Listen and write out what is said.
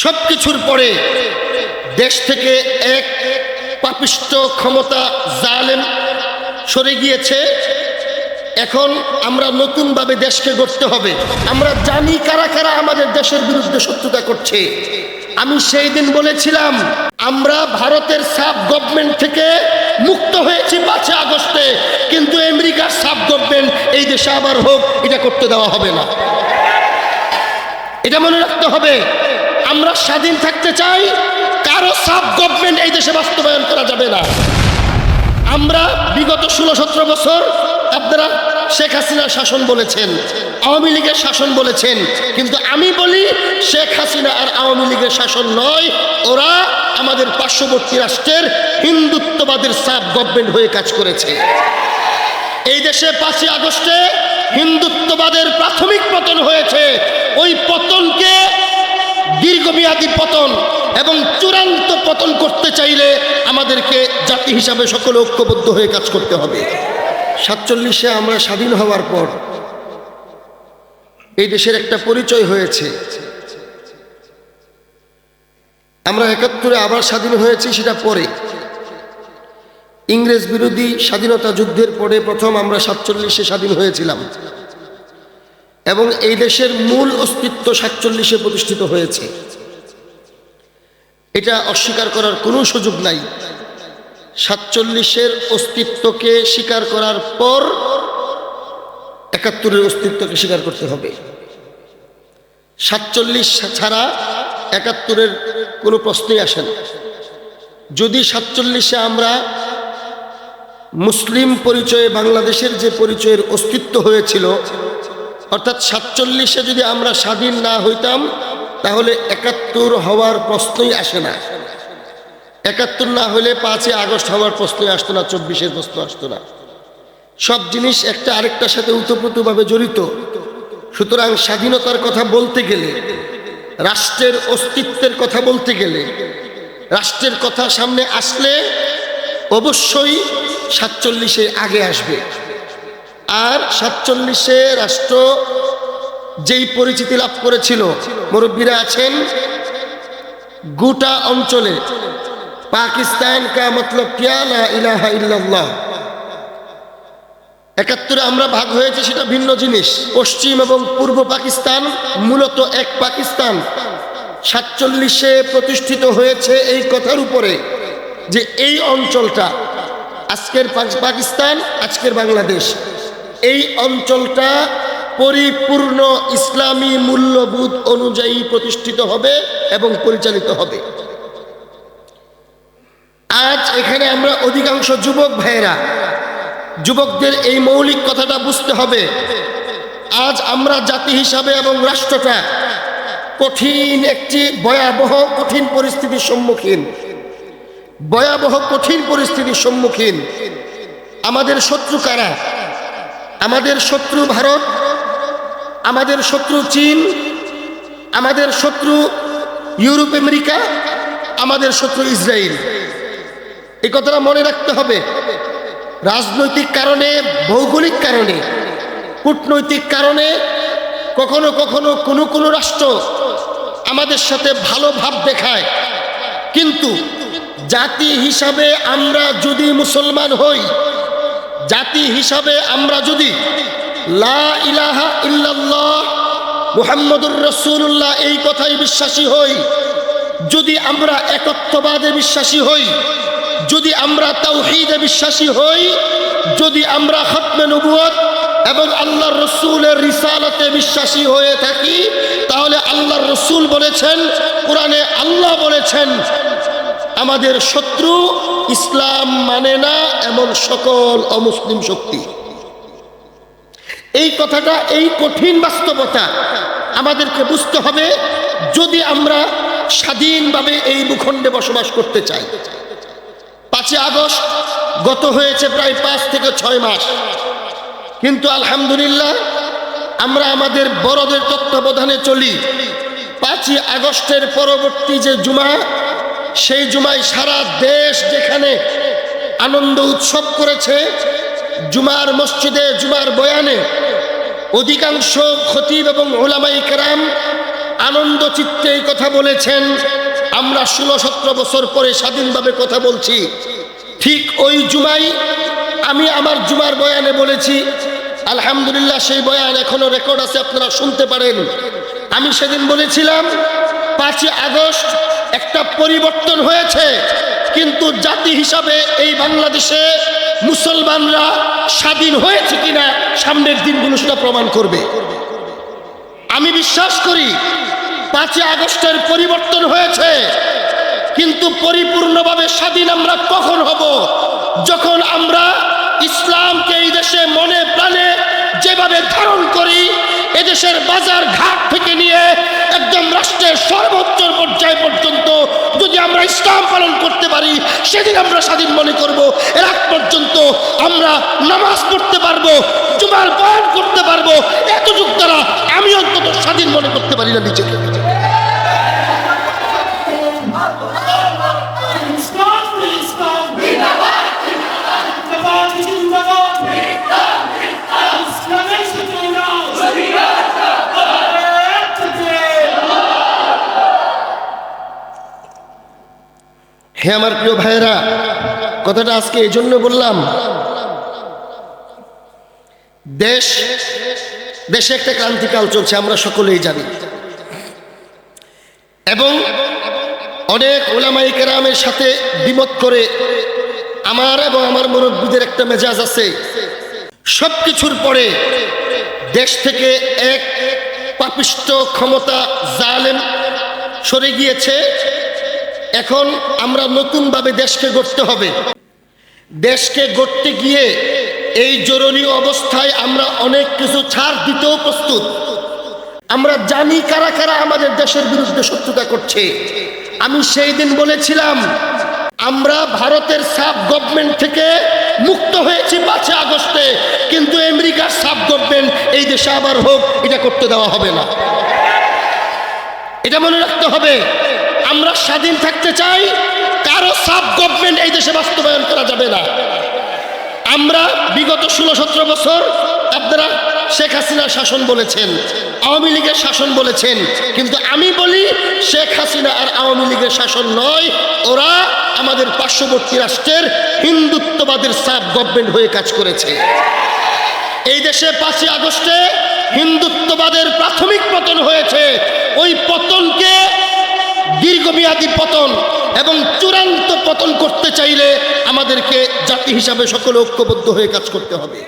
সব কিছুর পরে দেশ থেকে এক পাপিষ্ট ক্ষমতা জালেম সরে গিয়েছে। এখন আমরা নতুনভাবে দেশকে গড়তে হবে। আমরা জানি কারা কারা আমাদের দেশের বিরুদ্ধে শত্রুতা করছে। আমি সেই দিন বলেছিলাম, আমরা ভারতের সাব গভর্নমেন্ট থেকে মুক্ত হয়েছি পাঁচে আগস্টে, কিন্তু আমেরিকার সাব গভর্নমেন্ট এই দেশে আবার হোক, এটা করতে দেওয়া হবে না। এটা মনে রাখতে হবে স্বাধীন থাকতে চাই, কারও সাব গভর্নমেন্ট এই দেশে বাস্তবায়ন করা যাবে না। আমরা বিগত ষোলো সতেরো বছর আপনারা শেখ হাসিনার শাসন বলেছেন, আওয়ামী লীগের শাসন বলেছেন, কিন্তু আমি বলি শেখ হাসিনা আর আওয়ামী লীগের শাসন নয়, ওরা আমাদের পার্শ্ববর্তী রাষ্ট্রের হিন্দুত্ববাদের সাব গভর্নমেন্ট হয়ে কাজ করেছে। এই দেশে পাঁচই আগস্টে হিন্দুত্ববাদের প্রাথমিক পতন হয়েছে, ওই পতনকে দীর্ঘমেয়াদী পতন এবং চূড়ান্ত পতন করতে চাইলে আমাদেরকে জাতি হিসাবে সকলে ঐক্যবদ্ধ হয়ে কাজ করতে হবে। সাতচল্লিশে আমরা স্বাধীন হওয়ার পর এই দেশের একটা পরিচয় হয়েছে। আমরা একাত্তরে আবার স্বাধীন হয়েছি সেটা পরে। ইংরেজ বিরোধী স্বাধীনতা যুদ্ধের পরে প্রথম আমরা সাতচল্লিশে স্বাধীন হয়েছিলাম। এবং এই দেশের মূল অস্তিত্ব সাতচল্লিশে প্রতিষ্ঠিত হয়েছে। এটা অস্বীকার করার কোনো সুযোগ নাই। সাতচল্লিশের অস্তিত্বকে স্বীকার করার পর একাত্তরের অস্তিত্বকে স্বীকার করতে হবে। সাতচল্লিশ ছাড়া একাত্তরের কোনো প্রশ্নই আসে না। যদি সাতচল্লিশে আমরা মুসলিম পরিচয়ে বাংলাদেশের যে পরিচয়ের অস্তিত্ব হয়েছিল, অর্থাৎ সাতচল্লিশে যদি আমরা স্বাধীন না হইতাম তাহলে একাত্তর হওয়ার প্রশ্নই আসে না। একাত্তর না হলে পাঁচই আগস্ট হওয়ার প্রশ্নই আসতো না চব্বিশের প্রশ্ন আসতো না। সব জিনিস একটা আরেকটার সাথে উতপ্রোতভাবে জড়িত। সুতরাং স্বাধীনতার কথা বলতে গেলে, রাষ্ট্রের অস্তিত্বের কথা বলতে গেলে, রাষ্ট্রের কথা সামনে আসলে অবশ্যই সাতচল্লিশে আগে আসবে। আর সাতচল্লিশে রাষ্ট্র যেই পরিচিতি লাভ করেছিল, মুরব্বীরা আছেন গোটা অঞ্চলে। পাকিস্তান কা মতলব একাত্তরে আমরা ভাগ হয়েছে, সেটা ভিন্ন জিনিস। পশ্চিম এবং পূর্ব পাকিস্তান মূলত এক পাকিস্তান। সাতচল্লিশে প্রতিষ্ঠিত হয়েছে এই কথার উপরে যে এই অঞ্চলটা আজকের পাকিস্তান, আজকের বাংলাদেশ। এই অঞ্চলটা পরিপূর্ণ ইসলামী মূল্যবোধ অনুযায়ী প্রতিষ্ঠিত হবে এবং পরিচালিত হবে। আজ এখানে আমরা অধিকাংশ যুবক ভাইয়েরা, যুবকদের এই মৌলিক কথাটা বুঝতে হবে। আজ আমরা জাতি হিসাবে এবং রাষ্ট্রটা কঠিন একটি ভয়াবহ কঠিন পরিস্থিতির সম্মুখীন। ভয়াবহ কঠিন পরিস্থিতির সম্মুখীন। আমাদের শত্রু কারা? আমাদের শত্রু ভারত আমাদের শত্রু চীন, আমাদের শত্রু ইউরোপ, আমেরিকা, আমাদের শত্রু ইসরায়েল এই কথাটা মনে রাখতে হবে। রাজনৈতিক কারণে, ভৌগোলিক কারণে, কূটনৈতিক কারণে কখনো কখনো কোনো কোনো রাষ্ট্র আমাদের সাথে ভালো ভাব দেখায়। কিন্তু জাতি হিসাবে আমরা যদি মুসলমান হই, জাতি হিসাবে আমরা যদি লা ইলাহা ইল্লাল্লাহ মুহাম্মদুর রসুল্লাহ এই কথাই বিশ্বাসী হই। যদি আমরা একত্ববাদে বিশ্বাসী হই, যদি আমরা তাওহীদে বিশ্বাসী হই, যদি আমরা খতমে নবুয়ত এবং আল্লাহর রসুলের রিসালতে বিশ্বাসী হয়ে থাকি, তাহলে আল্লাহর রসুল বলেছেন, কোরআনে আল্লাহ বলেছেন, আমাদের শত্রু ইসলাম মানে না এমন সকল অমুসলিম শক্তি। এই কথাটা, এই কঠিন বাস্তবতা আমাদেরকে বুঝতে হবে যদি আমরা স্বাধীনভাবে এই ভূখণ্ডে বসবাস করতে চাই। পাঁচই আগস্ট গত হয়েছে প্রায় পাঁচ থেকে ছয় মাস। কিন্তু আলহামদুলিল্লাহ আমরা আমাদের বড়দের তত্ত্বাবধানে চলি। পাঁচই আগস্টের পরবর্তী যে জুমা, সেই জুমায় সারা দেশ যেখানে আনন্দ উৎসব করেছে, জুমার মসজিদে, জুমার বয়ানে অধিকাংশ খতিব এবং ওলামাই কেরাম আনন্দ চিত্তে এই কথা বলেছেন, আমরা ষোলো সতেরো বছর পরে স্বাধীনভাবে কথা বলছি। ঠিক ওই জুমাই আমি আমার জুমার বয়ানে বলেছি, আলহামদুলিল্লাহ সেই বয়ান এখনও রেকর্ড আছে, আপনারা শুনতে পারেন। আমি সেদিন বলেছিলাম, পাঁচই আগস্ট একটা পরিবর্তন হয়েছে, কিন্তু জাতি হিসাবে এই বাংলাদেশে মুসলমানরা স্বাধীন হয়েছে কিনা সামনের দিনগুলো সেটা প্রমাণ করবে। আমি বিশ্বাস করি পাঁচই আগস্টের পরিবর্তন হয়েছে, কিন্তু পরিপূর্ণভাবে স্বাধীন আমরা কখন হব? যখন আমরা ইসলামকে এই দেশে মনে প্রাণে যেভাবে ধারণ করি, এদেশের বাজার ঘাট থেকে নিয়ে একদম রাষ্ট্রের সর্বোচ্চ পর্যায় পর্যন্ত যদি আমরা ইসলাম পালন করতে পারি, সেদিন আমরা স্বাধীন মনে করব। এর আগ পর্যন্ত আমরা নামাজ পড়তে পারব, জুমার বয়ান করতে পারব, এতটুক দ্বারা আমি অন্তত স্বাধীন মনে করতে পারি না নিজেকে। হে আমার প্রিয় ভাইয়েরা, কথাটা আজকে এই জন্য বললাম, দেশ, দেশে একটা ক্রান্তিকাল চলছে, আমরা সকলেই জানি। এবং অনেক ওলামাই কেরামের সাথে দ্বিমত করে আমার এবং আমার মুরব্বীদের একটা মেজাজ আছে। সব কিছুর পরে দেশ থেকে এক পাপিষ্ট ক্ষমতা জালেম সরে গিয়েছে। এখন আমরা নতুনভাবে দেশকে গড়তে হবে। দেশকে গড়তে গিয়ে এই জরুরি অবস্থায় আমরা অনেক কিছু ছাড় দিতেও প্রস্তুত। আমরা জানি কারা কারা আমাদের দেশের বিরুদ্ধে শত্রুতা করছে। আমি সেই দিন বলেছিলাম, আমরা ভারতের সাব গভর্নমেন্ট থেকে মুক্ত হয়েছি পাঁচই আগস্টে, কিন্তু আমেরিকার সাব গভর্নমেন্ট এই দেশে আবার হোক, এটা করতে দেওয়া হবে না। এটা মনে রাখতে হবে আমরা স্বাধীন থাকতে চাই, কারও সাব গভর্নমেন্ট এই দেশে বাস্তবায়ন করা যাবে না। আমরা বিগত ষোলো সতেরো বছর আপনারা শেখ হাসিনার শাসন বলেছেন, আওয়ামী লীগের শাসন বলেছেন, কিন্তু আমি বলি শেখ হাসিনা আর আওয়ামী লীগের শাসন নয়, ওরা আমাদের পার্শ্ববর্তী রাষ্ট্রের হিন্দুত্ববাদের সাব গভর্নমেন্ট হয়ে কাজ করেছে। এই দেশে পাঁচই আগস্টে হিন্দুত্ববাদের প্রাথমিক পতন হয়েছে, ওই পতনকে দীর্ঘমেয়াদী পতন এবং চূড়ান্ত পতন করতে চাইলে আমাদেরকে জাতি হিসাবে সকলে ঐক্যবদ্ধ হয়ে কাজ করতে হবে।